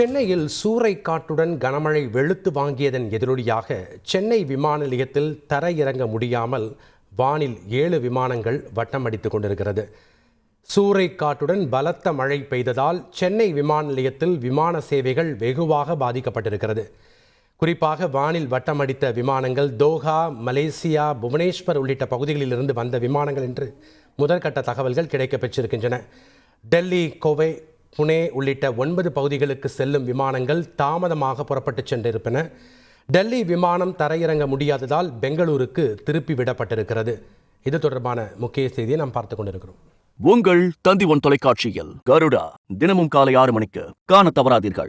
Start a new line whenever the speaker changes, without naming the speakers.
சென்னையில் சூறை காற்றுடன் கனமழை வெளுத்து வாங்கியதன் எதிரொலியாக சென்னை விமான நிலையத்தில் தரையிறங்க முடியாமல் வானில் ஏழு விமானங்கள் வட்டம் அடித்துக் கொண்டிருக்கிறது. சூறை காற்றுடன் பலத்த மழை பெய்ததால் சென்னை விமான நிலையத்தில் விமான சேவைகள் வெகுவாக பாதிக்கப்பட்டிருக்கிறது. குறிப்பாக வானில் வட்டமடித்த விமானங்கள் தோஹா மலேசியா புவனேஸ்வர் உள்ளிட்ட பகுதிகளிலிருந்து வந்த விமானங்கள் என்று முதற்கட்ட தகவல்கள் கிடைக்கப் பெற்றிருக்கின்றன. டெல்லி கோவை புனே உள்ளிட்ட ஒன்பது பகுதிகளுக்கு செல்லும் விமானங்கள் தாமதமாக புறப்பட்டுச் சென்றிருப்பன. டெல்லி விமானம் தரையிறங்க முடியாததால் பெங்களூருக்கு திருப்பி விடப்பட்டிருக்கிறது. இது தொடர்பான முக்கிய செய்தியை நாம் பார்த்து கொண்டிருக்கிறோம்.
உங்கள் தந்தி ஒன் தொலைக்காட்சியில் கருடா தினமும் காலை ஆறு மணிக்கு காண தவறாதீர்கள்.